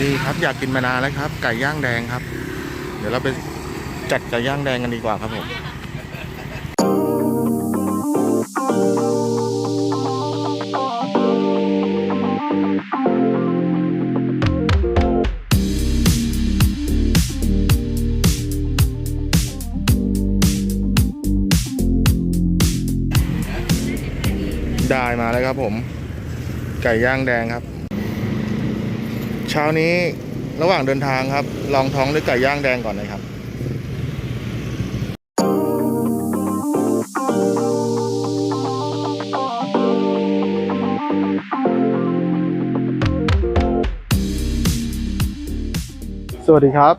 นี่ครับอยากกินมานานแล้วครับ ไก่ย่างแดงครับ เดี๋ยวเราไปจัดไก่ย่างแดงกันดีกว่าครับผมได้มาแล้วครับผม ไก่ย่างแดงครับ เช้านี้ระหว่างเดินทางครับ ลองท้องด้วยไก่ย่างแดงก่อนนะครับสวัสดีครับ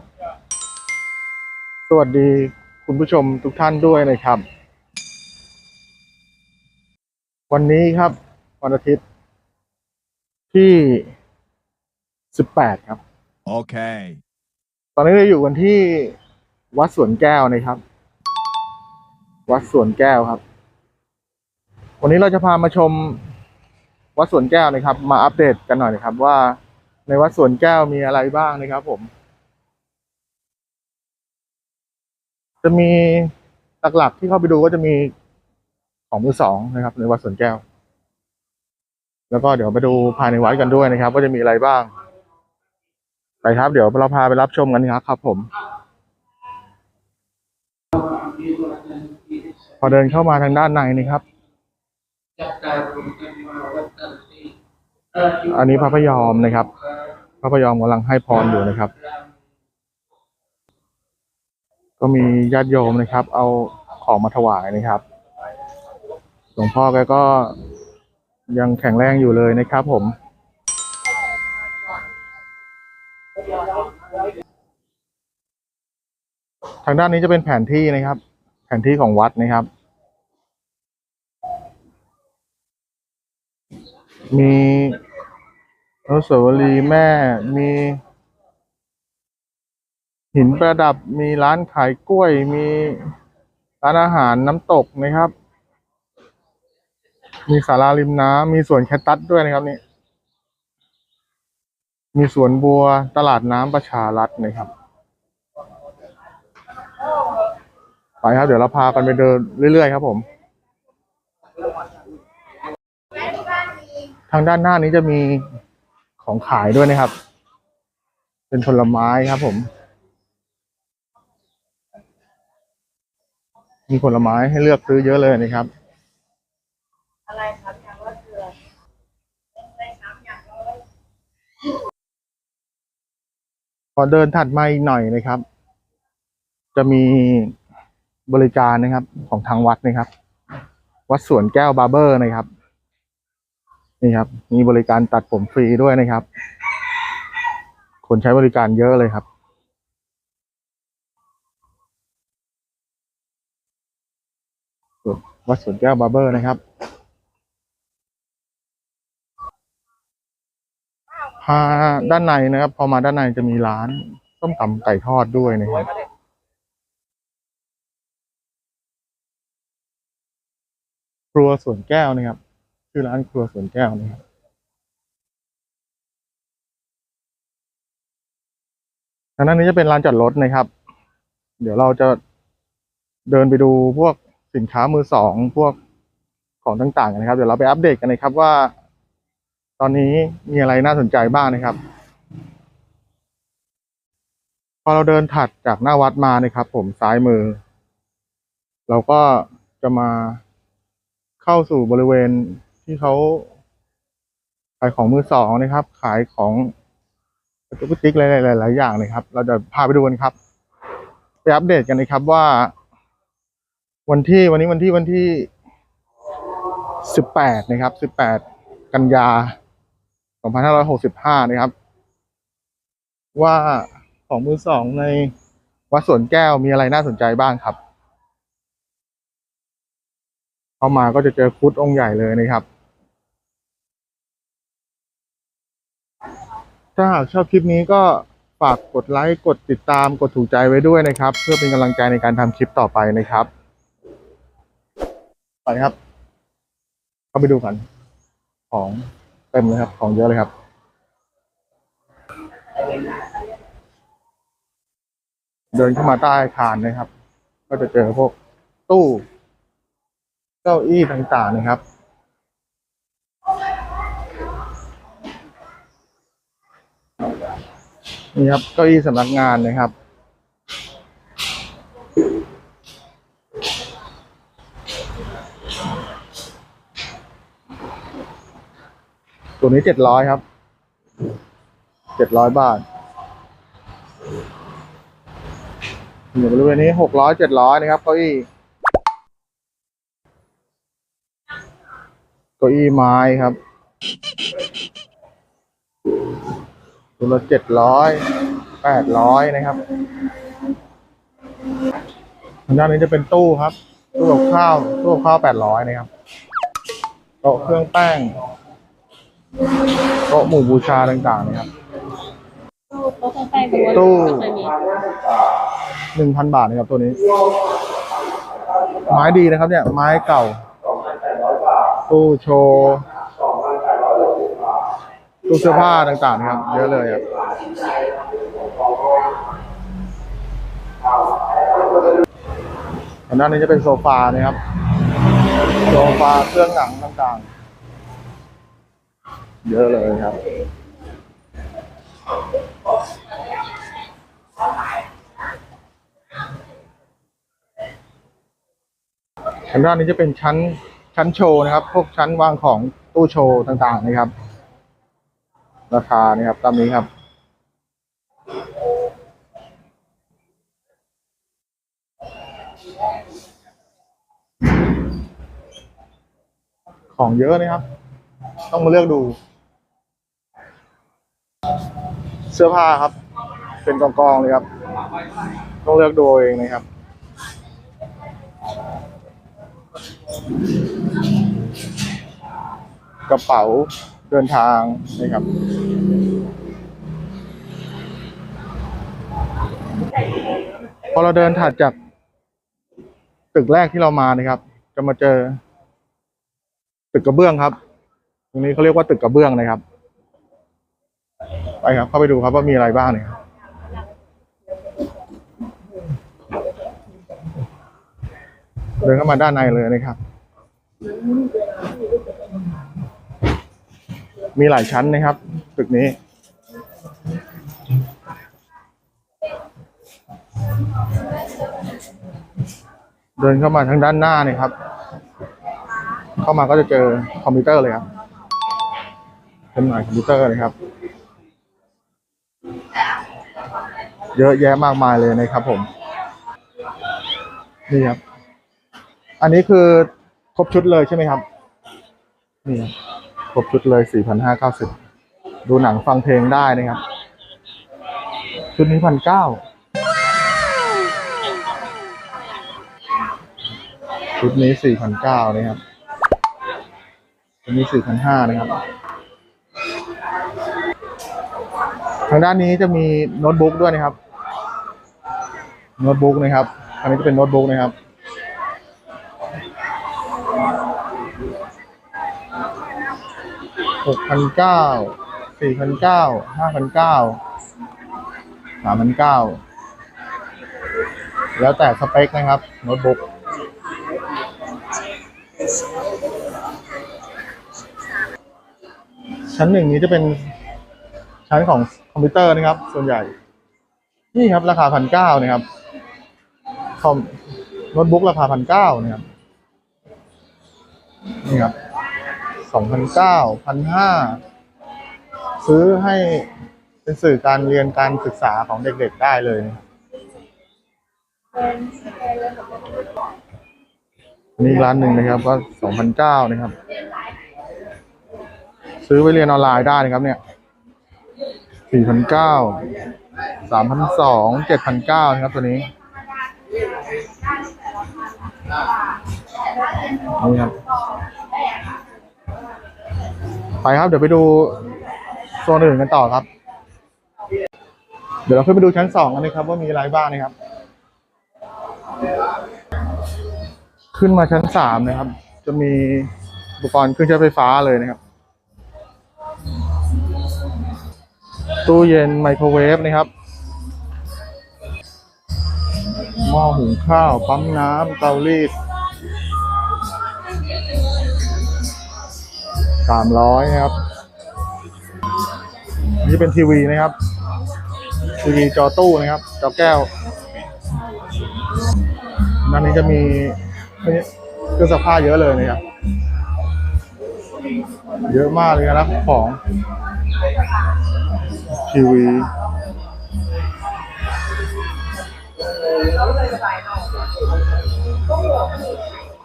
สวัสดีคุณผู้ชมทุกท่านด้วยนะครับ วันนี้ครับวันอาทิตย์ที่ 18ครับ Okay. ตอนนี้เราอยู่กันที่วัดสวนแก้วนะครับ วัดสวนแก้วครับ วันนี้เราจะพามาชมวัดสวนแก้วนะครับ มาอัปเดตกันหน่อยนะครับ ว่าในวัดสวนแก้วมีอะไรบ้างนะครับ ผม จะมีหลักๆที่เข้าไปดูก็จะมีของมือสองนะครับ ในวัดสวนแก้ว แล้วก็เดี๋ยวไปดูภายในวัดกันด้วยนะครับ ว่าจะมีอะไรบ้าง ไปครับ เดี๋ยวเราพาไปรับชมกันครับผม พอเดินเข้ามาทางด้านในนี่ครับ อันนี้พระพยอมนะครับ พระพยอมกำลังให้พรอยู่นะครับ ก็มีญาติโยมนะครับ เอาของมาถวายนะครับ หลวงพ่อแกก็ยังแข็งแรงอยู่เลยนะครับผม ทางด้านนี้จะเป็นแผนที่นะครับ แผนที่ของวัดนะครับ มีอนุสาวรีย์แม่ มี หินประดับ มีร้านขายกล้วย มีร้านอาหารน้ำตกนะครับ มีศาลาริมน้ำ มีสวนแคตตัสด้วยนะครับนี่ มีสวนบัวตลาดน้ำประชารัฐนะครับ ไปครับ เดี๋ยวเราพากันไปเดินเรื่อยๆครับผม ทางด้านหน้านี้จะมีของขายด้วยนะครับ เป็นผลไม้ครับผม มีผลไม้ให้เลือกซื้อเยอะเลยนะครับอะไรครับอย่างละเกลือได้ครับอย่างละพอเดินถัดมาอีกหน่อยนะครับ จะมี บริการนะครับ ของทางวัดนะครับ วัดสวนแก้วบาร์เบอร์นะครับ นี่ครับ มีบริการตัดผมฟรีด้วยนะครับ คนใช้บริการเยอะเลยครับวัดสวนแก้วบาร์เบอร์นะครับ พาด้านในนะครับ พอมาด้านในจะมีร้านส้มตำไก่ทอดด้วยนะครับ ครัวสวนแก้วนะครับชื่อร้านครัวสวนแก้วนะครับทางด้านนี้จะเป็นร้านจอดรถนะครับ เดี๋ยวเราจะเดินไปดูพวกสินค้ามือสองพวกของต่างๆกันนะครับ เดี๋ยวเราไปอัปเดตกันนะครับว่า ตอนนี้มีอะไรน่าสนใจบ้างนะครับ พอเราเดินถัดจากหน้าวัดมานะครับ ผมซ้ายมือ เราก็จะมา เข้าสู่บริเวณที่เขาขายของมือสองนะครับ ขายของตุ๊กติ๊กหลายๆหลายอย่างนะครับ เราจะพาไปดูกันครับ ไปอัปเดตกันนะครับว่า วันที่วันนี้วันที่วันที่สิบแปดนะครับสิบแปดกันยาสองพันห้าร้อยหกสิบห้านะครับ ว่าของมือสองในวัดสวนแก้วมีอะไรน่าสนใจบ้างครับ เข้ามาก็จะเจอคุดองค์ใหญ่เลยนะครับ ถ้าหากชอบคลิปนี้ก็ฝากกดไลค์กดติดตามกดถูกใจไว้ด้วยนะครับ เพื่อเป็นกำลังใจในการทำคลิปต่อไปนะครับ ไปครับ เข้าไปดูกัน ของเต็มเลยครับ ของเยอะเลยครับเดินเข้ามาใต้อาคารนะครับ ก็จะเจอพวกตู้ ก้าอี้ต่างๆนะครับ นี่ครับเก้าอี้สำนักงานนะครับ ตัวนี้เจ็ดร้อยครับเจ็ดร้อยบาทอยู่บริเวณนี้หกร้อยเจ็ดร้อยนะครับเก้าอี้ เก้าอี้ไม้ครับตัวละเจ็ดร้อยแปดร้อยนะครับทางด้านนี้จะเป็นตู้ครับ ตู้กับข้าวตู้กับข้าวแปดร้อยนะครับโต๊ะเครื่องแป้งโต๊ะหมู่บูชาต่างๆนะครับตู้โต๊ะเครื่องแป้งตรงนู้นตู้เคยมีหนึ่งพันบาทนะครับตัวนี้ ไม้ดีนะครับเนี่ย ไม้เก่า ตู้โชว์ตู้เสื้อผ้าต่างๆนะครับ เยอะเลยครับทางด้นนี้จะเป็นโซฟานะครับ โซฟาเครื่องหนังต่างๆ เยอะเลยครับทางด้านนี้จะเป็นชั้น ชั้นโชว์นะครับ พวกชั้นวางของตู้โชว์ต่างๆนะครับ ราคานี่ครับตามนี้ครับ ของเยอะนะครับ ต้องมาเลือกดู เสื้อผ้าครับ เป็นกองๆเลยครับ ต้องเลือกดูเองนะครับ กระเป๋าเดินทางนะครับพอเราเดินถัดจาก ตึกแรกที่เรามานะครับ จะมาเจอ ตึกกระเบื้องครับ ตรงนี้เขาเรียกว่าตึกกระเบื้องนะครับ ไปครับ เข้าไปดูครับว่ามีอะไรบ้างเนี่ยครับเดินเข้ามาด้านในเลยนะครับ มีหลายชั้นนะครับ ตึกนี้ เดินเข้ามาทางด้านหน้านี่ครับ เข้ามาก็จะเจอคอมพิวเตอร์เลยครับจำหน่ายคอมพิวเตอร์เลยครับ เยอะแยะมากมายเลยนะครับผม นี่ครับ อันนี้คือ ครบชุดเลยใช่ไหมครับ นี่ครบชุดเลย4,590ดูหนังฟังเพลงได้นะครับ ชุดนี้พันเก้าชุดนี้สี่พันเก้านะครับชุดนี้สี่พันห้านะครับ ทางด้านนี้จะมีโน้ตบุ๊กด้วยนะครับ โน้ตบุ๊กนะครับ อันนี้จะเป็นโน้ตบุ๊กนะครับ หกพันเก้าสี่พันเก้าห้าพันเก้าสามพันเก้าแล้วแต่สเปคนะครับโน้ตบุ๊กชั้นหนึ่งนี้จะเป็นชั้นของคอมพิวเตอร์นะครับ ส่วนใหญ่ นี่ครับราคาพันเก้านะครับคอมโน้ตบุ๊กราคาพันเก้านะครับนี่ครับ สองพันเก้าพันห้าซื้อให้เป็นสื่อการเรียนการศึกษาของเด็กๆได้เลยนี่ร้านหนึ่งนะครับก็สองพันเก้านะครับ ซื้อไปเรียนออนไลน์ได้นะครับ เนี่ยสี่พันเก้าสามพันสองเจ็ดพันเก้านะครับตัวนี้นี่ครับ ไปครับ เดี๋ยวไปดูโซนอื่นกันต่อครับ เดี๋ยวเราขึ้นไปดูชั้นสองกันนะครับ ว่ามีอะไรบ้างนะครับ ขึ้นมาชั้นสามนะครับ จะมีอุปกรณ์เครื่องใช้ไฟฟ้าเลยนะครับ ตู้เย็นไมโครเวฟนะครับหม้อหุงข้าว ปั๊มน้ำเตารีด สามร้อยนะครับ นี่เป็นทีวีนะครับ ทีวีจอตู้นะครับ จอแก้วด้านนี้จะมีเครื่องซักผ้าเยอะเลยนะครับ เยอะมากเลยนะของ ทีวี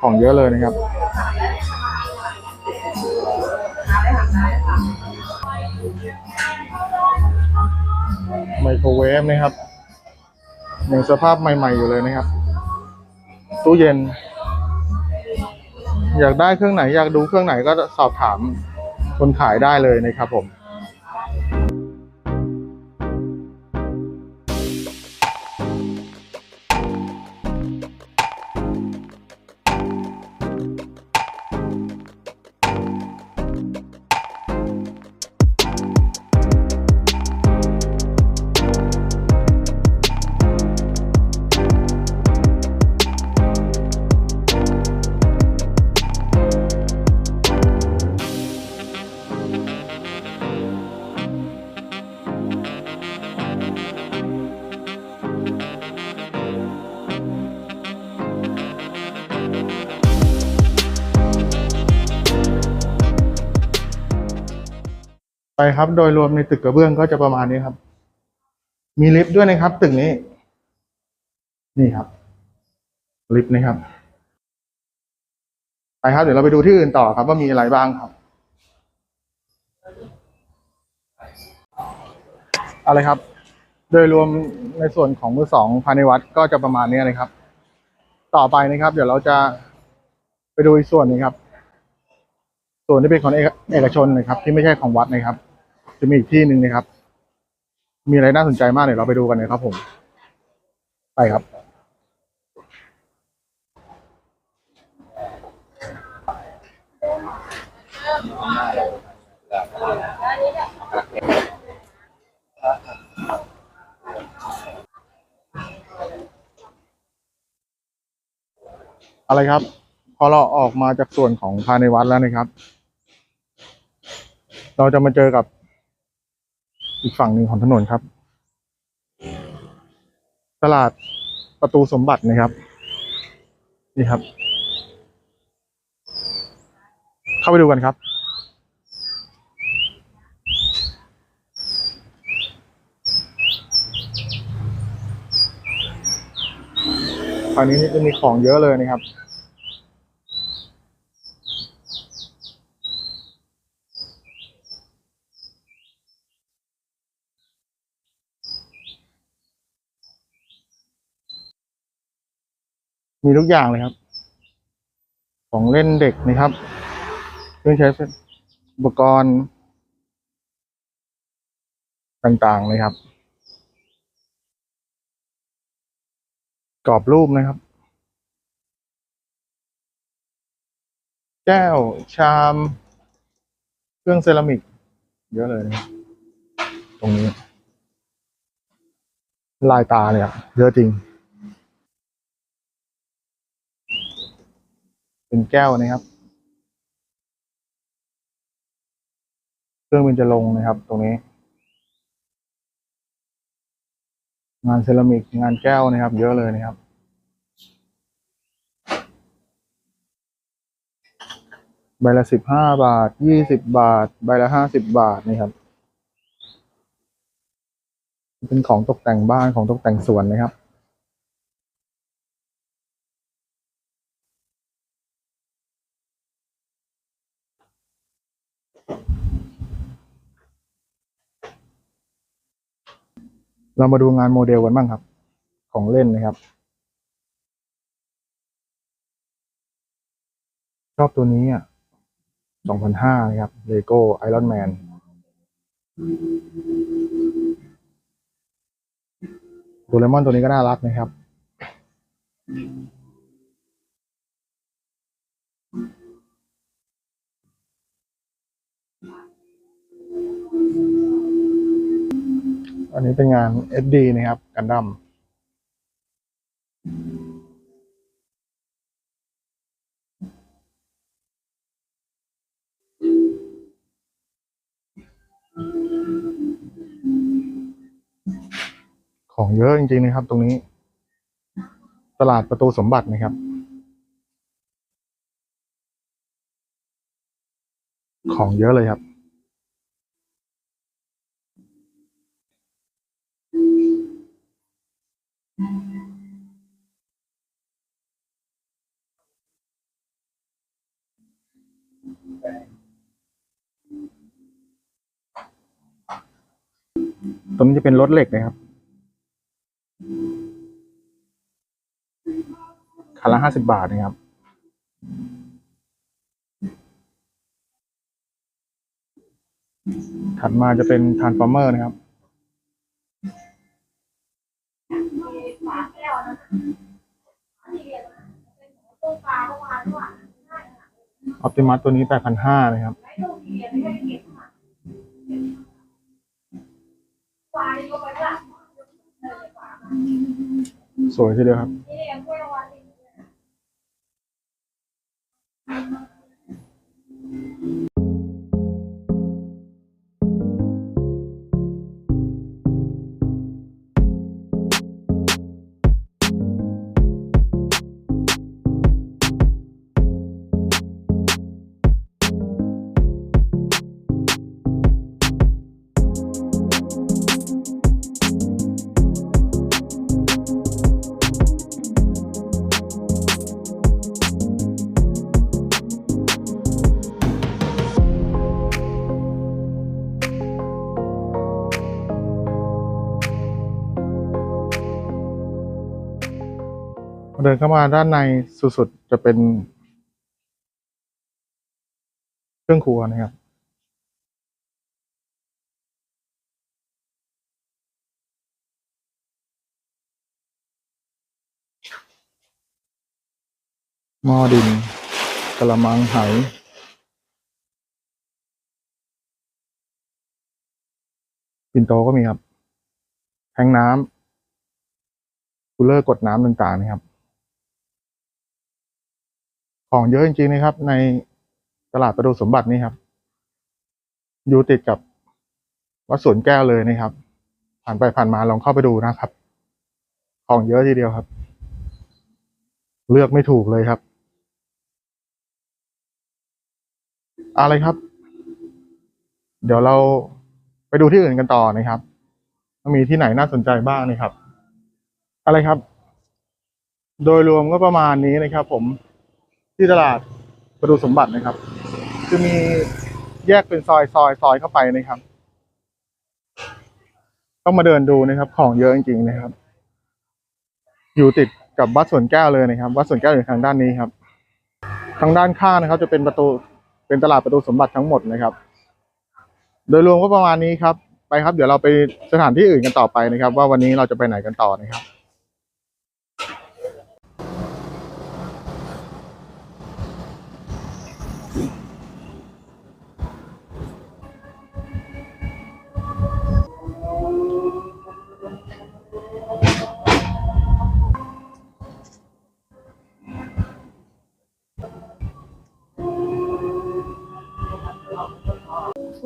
ของเยอะเลยนะครับ ไมโครเวฟนะครับยังสภาพใหม่ ๆ อยู่เลยนะครับ ตู้เย็น อยากได้เครื่องไหน อยากดูเครื่องไหนก็สอบถามคนขายได้เลยนะครับผม ครับ โดยรวมในตึกกระเบื้องก็จะประมาณนี้ครับ มีลิฟต์ด้วยนะครับ ตึกนี้ นี่ครับ ลิฟต์นะครับ ไปครับ เดี๋ยวเราไปดูที่อื่นต่อครับ ว่ามีอะไรบ้างครับ อะไรครับ โดยรวมในส่วนของมือสองภายในวัดก็จะประมาณนี้เลยครับ ต่อไปนะครับ เดี๋ยวเราจะไปดูอีกส่วนนึงครับ ส่วนที่เป็นของเอเอกชนนะครับ ที่ไม่ใช่ของวัดนะครับ จะมีอีกที่หนึ่งนะครับ มีอะไรน่าสนใจมากเดี๋ยวเราไปดูกันเลยครับผม ไปครับ อะไรครับ พอเราออกมาจากส่วนของภายในวัดแล้วนะครับ เราจะมาเจอกับ อีกฝั่งหนึ่งของถนนครับ ตลาดประตูสมบัตินะครับ นี่ครับ เข้าไปดูกันครับฝั่งนี้จะมีของเยอะเลยนะครับ มีทุกอย่างเลยครับ ของเล่นเด็กนะครับเครื่องใช้อุปกรณ์ ต่างๆเลยครับกรอบรูปนะครับ แก้ว ชาม เครื่องเซรามิก เยอะเลยนะตรงนี้ ลายตาเลยอะเยอะจริง เป็นแก้วนะครับ เครื่องมันจะลงนะครับ ตรงนี้ งานเซรามิกงานแก้วนะครับ เยอะเลยนะครับใบละสิบห้าบาท ยี่สิบบาท ใบละห้าสิบบาทนี่ครับ เป็นของตกแต่งบ้านของตกแต่งสวนนะครับ เรามาดูงานโมเดลกันบ้างครับ ของเล่นนะครับ ชอบตัวนี้อะสองพันห้านะครับเลโก้ไอรอนแมนตัวเลมอนตัวนี้ก็น่ารักนะครับ อันนี้เป็นงาน SD นะครับกันดั้มของเยอะจริงๆนะครับ ตรงนี้ ตลาดประตูสมบัตินะครับ ของเยอะเลยครับ ตรงนี้จะเป็นรถเหล็กนะครับคันละห้าสิบบาทนะครับ ถัดมาจะเป็นทานส์ฟอร์เมอร์นะครับ อออ t ติมัสตัวนี้แปดพันห้านะครับ สวยทีเดียวครับนี่เเดินเข้ามาด้านในสุดๆจะเป็น เครื่องครัวนะครับ หม้อดินกระมังไหปินโตก็มีครับ แทงน้ำคูลเลอร์กดน้ำต่างๆนะครับ ของเยอะจริงๆนะครับ ในตลาดประตูสมบัตินี่ครับ อยู่ติดกับวัดสวนแก้วเลยนะครับ ผ่านไปผ่านมาลองเข้าไปดูนะครับ ของเยอะทีเดียวครับ เลือกไม่ถูกเลยครับ อะไรครับ เดี๋ยวเราไปดูที่อื่นกันต่อนะครับมีที่ไหนน่าสนใจบ้างนะครับ อะไรครับ โดยรวมก็ประมาณนี้นะครับ ผม ที่ตลาดประตูสมบัตินะครับ คือมีแยกเป็นซอยซอยซอยเข้าไปนะครับ ต้องมาเดินดูนะครับ ของเยอะจริงๆนะครับ อยู่ติดกับวัดสวนแก้วเลยนะครับวัดสวนแก้วอยู่ทางด้านนี้ครับ ทางด้านข้างนะครับ จะเป็นประตูเป็นตลาดประตูสมบัติทั้งหมดนะครับ โดยรวมก็ประมาณนี้ครับ ไปครับ เดี๋ยวเราไปสถานที่อื่นกันต่อไปนะครับ ว่าวันนี้เราจะไปไหนกันต่อนะครับ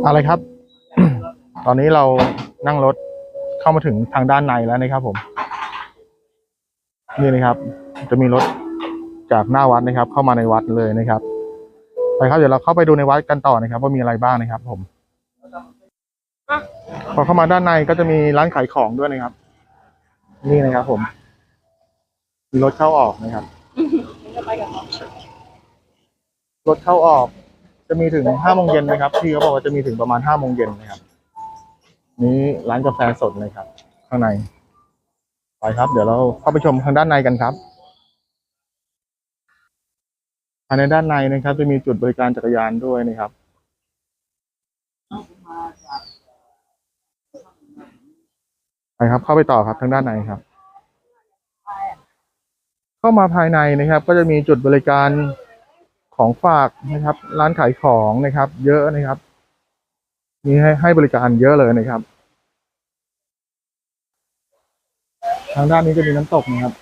อะไรครับ ตอนนี้เรานั่งรถเข้ามาถึงทางด้านในแล้วนะครับ ผม นี่นะครับ จะมีรถจากหน้าวัดนะครับ เข้ามาในวัดเลยนะครับ ไปครับเดี๋ยวเราเข้าไปดูในวัดกันต่อนะครับ ว่ามีอะไรบ้างนะครับ ผมพอเข้ามาด้านในก็จะมีร้านขายของด้วยนะครับ นี่นะครับ ผมมีรถเข้าออกนะครับรถเข้าออก จะมีถึงห้าโมงเย็นนะครับพี่เขาบอกว่าจะมีถึงประมาณห้าโมงเย็นนะครับ นี้ร้านกาแฟสดเลยครับ ข้างใน ไปครับ เดี๋ยวเราเข้าไปชมทางด้านในกันครับภายในด้านในนะครับ จะมีจุดบริการจักรยานด้วยนะครับไปครับ เข้าไปต่อครับทางด้านในครับ เข้ามาภายในนะครับ ก็จะมีจุดบริการ ของฝากนะครับ ร้านขายของนะครับ เยอะนะครับ มีให้ให้บริการเยอะเลยนะครับ ทางด้านนี้จะมีน้ำตกนะครับ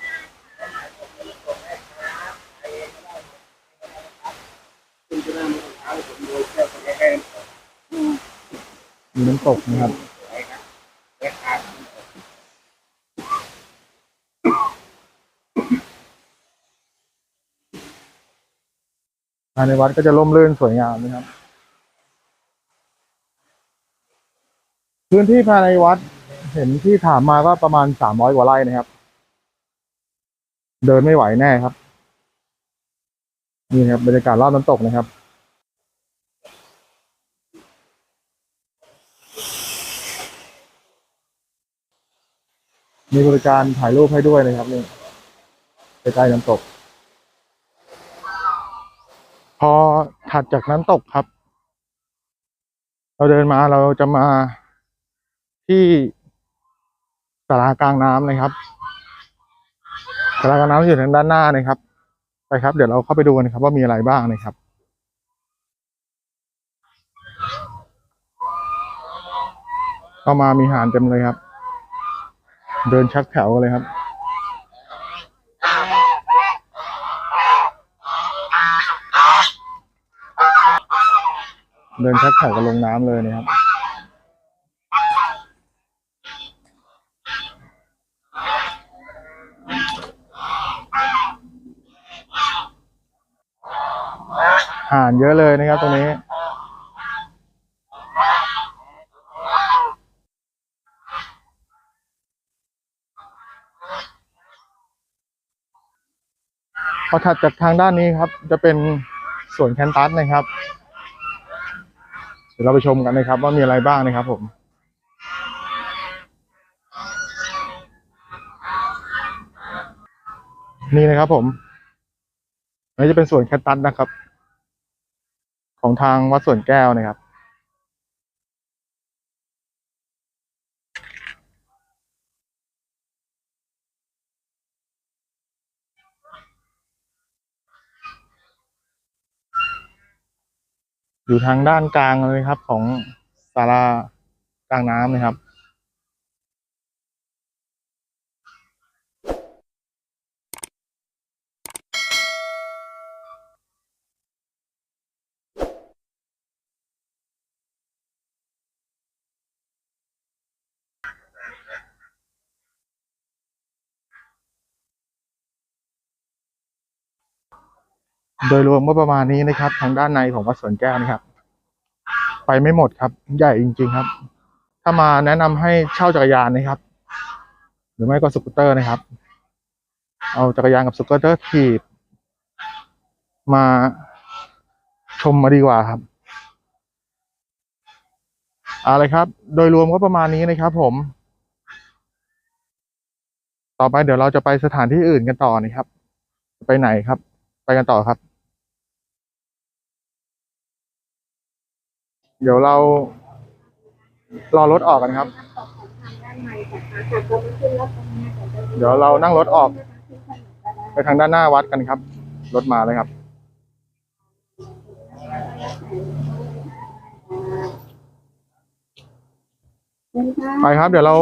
มีน้ำตกนะครับ ภายในวัดก็จะร่มรื่นสวยงามนะครับ พื้นที่ภายในวัดเห็นที่ถามมาว่าประมาณสามร้อยกว่าไร่นะครับ เดินไม่ไหวแน่ครับ นี่ครับบรรยากาศรอบน้ำตกนะครับมีบริการถ่ายรูปให้ด้วยนะครับนี่ใกล้ๆน้ำตก พอถัดจากน้ำตกครับ เราเดินมาเราจะมาที่สารากลางน้ำนะครับสารากลางน้ำอยู่ทางด้านหน้านะครับ ไปครับ เดี๋ยวเราเข้าไปดูกันครับ ว่ามีอะไรบ้างนะครับเข้ามามีหารเต็มเลยครับ เดินชักแถวเลยครับ เดินชักแถวกันลงน้ำเลยนะครับห่านเยอะเลยนะครับตรงนี้พอถัดจากทางด้านนี้ครับ จะเป็นสวนแคนตัสนะครับ ดี๋ยวเราไปชมกันนะครับ ว่ามีอะไรบ้างนะครับ ผมนี่นะครับ ผมอันนี้จะเป็นสวนแคตตัสนะครับ ของทางวัดสวนแก้วนะครับ อยู่ทางด้านกลางเลยครับ ของศาลากลางน้ำนะครับ โดยรวมก็ประมาณนี้นะครับ ทางด้านในของวัดสวนแก้วนะครับ ไปไม่หมดครับ ใหญ่จริง ๆครับ ถ้ามาแนะนำให้เช่าจักรยานนะครับ หรือไม่ก็สกูตเตอร์นะครับ เอาจักรยานกับสกูตเตอร์ถีบมาชมมาดีกว่าครับอาเลยครับ โดยรวมก็ประมาณนี้นะครับ ผม ต่อไปเดี๋ยวเราจะไปสถานที่อื่นกันต่อนะครับ ไปไหนครับ ไปกันต่อครับ เดี๋ยวเรา รอรถออกกันครับ เดี๋ยวเรานั่งรถออก ไปทางด้านหน้าวัดกันครับ รถมาเลยครับไปครับ เดี๋ยวเรา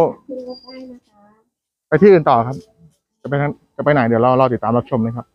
ไปที่อื่นต่อครับ จะไปทางจะไปไหนเดี๋ยวเรารอติดตามรับชมนะครับ